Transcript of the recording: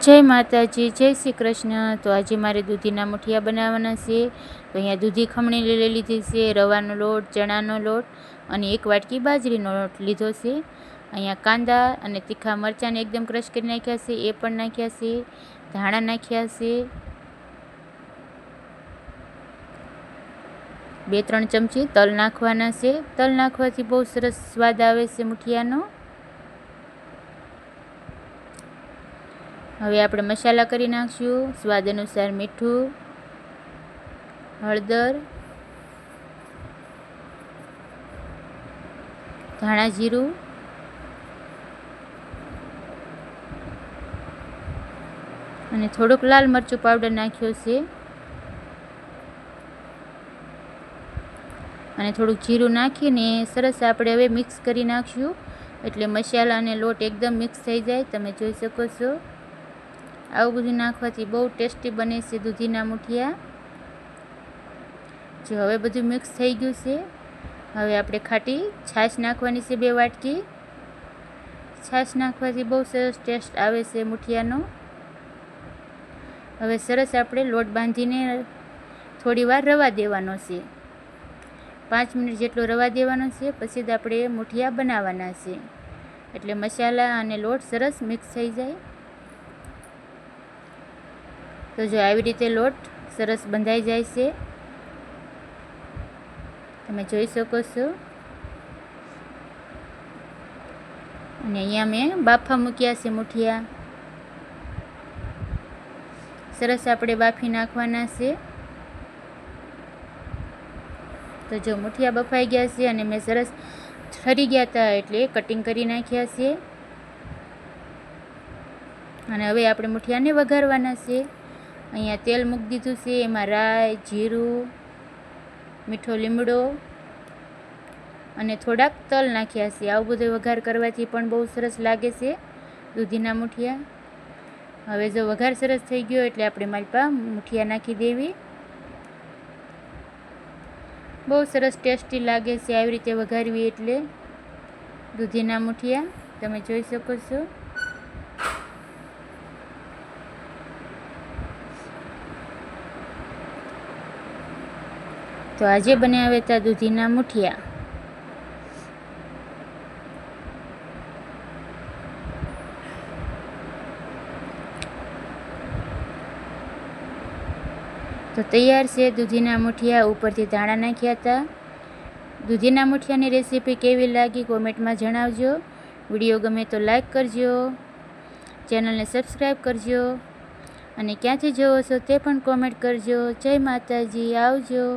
જય માતાજી, જય શ્રી કૃષ્ણ. તો આજે મારે દૂધીના મુઠિયા બનાવવાના છે. તો અહીંયા દૂધી ખમણી લઈ લીધી છે, રવાનો લોટ, ચણાનો લોટ અને એક વાટકી બાજરીનો લોટ લીધો છે. અહીંયા કાંદા અને તીખા મરચાંને એકદમ ક્રશ કરી નાખ્યા છે, એ પણ નાખ્યા છે, ધાણા નાખ્યા છે. બે, ત્રણ ચમચી તલ નાખવાના છે. તલ નાખવાથી બહુ સરસ સ્વાદ આવે છે મુઠિયાનો. હવે આપણે મસાલા કરી નાખશું. સ્વાદ અનુસાર મીઠું, હળદર, ધાણા જીરું, અને થોડુંક લાલ મરચું પાવડર નાખ્યો છે. અને થોડુંક જીરું નાખીને સરસ આપણે હવે મિક્સ કરી નાખશું. એટલે મસાલા અને લોટ એકદમ મિક્સ થઈ જાય. તમે જોઈ શકો છો. આવું બધું નાખવાથી બહુ ટેસ્ટી બને છે દૂધીના મુઠિયા. જો હવે બધું મિક્સ થઈ ગયું છે, હવે આપણે ખાટી છાશ નાખવાની છે બે વાટકી. છાશ નાખવાથી બહુ સરસ ટેસ્ટ આવે છે મુઠિયાનો. હવે સરસ આપણે લોટ બાંધીને થોડી વાર રવા દેવાનો છે. પાંચ મિનિટ જેટલો રવા દેવાનો છે, પછી જ આપણે મુઠિયા બનાવવાના છે. એટલે મસાલા અને લોટ સરસ મિક્સ થઈ જાય. તો જો આવી રીતે લોટ સરસ બંધાઈ જાય છે. તમે જોઈ શકો છો. અને અહીંયા મેં બાફા મૂક્યા છે મુઠિયા. સરસ આપણે બાફી નાખવાના છે. તો જો મુઠિયા બફાઈ ગયા છે અને મેં સરસ ઠરી ગયા હતા એટલે કટિંગ કરી નાખ્યા છે. અને હવે આપણે મુઠિયાને વઘારવાના છે. અહીંયા તેલ મૂકી દીધું છે, એમાં રાઈ, જીરું, મીઠો લીમડો અને થોડાક તલ નાખ્યા છે. આવું બધું વઘાર કરવાથી પણ બહુ સરસ લાગે છે દૂધીના મુઠિયા. હવે જો વઘાર સરસ થઈ ગયો એટલે આપણે માલપા મુઠિયા નાખી દેવી. બહુ સરસ ટેસ્ટી લાગે છે, આવી રીતે વઘારવી એટલે દૂધીના મુઠિયા. તમે જોઈ શકો છો. તો આજે બનાવ્યા હતા દૂધીના મુઠિયા. તો તૈયાર છે દૂધીના મુઠિયા, ઉપરથી ધાણા નાખ્યા હતા. દૂધીના મુઠિયાની રેસીપી કેવી લાગી કોમેન્ટમાં જણાવજો. વીડિયો ગમે તો લાઈક કરજો, ચેનલને સબસ્ક્રાઈબ કરજો અને ક્યાંથી જોવો છો તે પણ કોમેન્ટ કરજો. જય માતાજી, આવજો.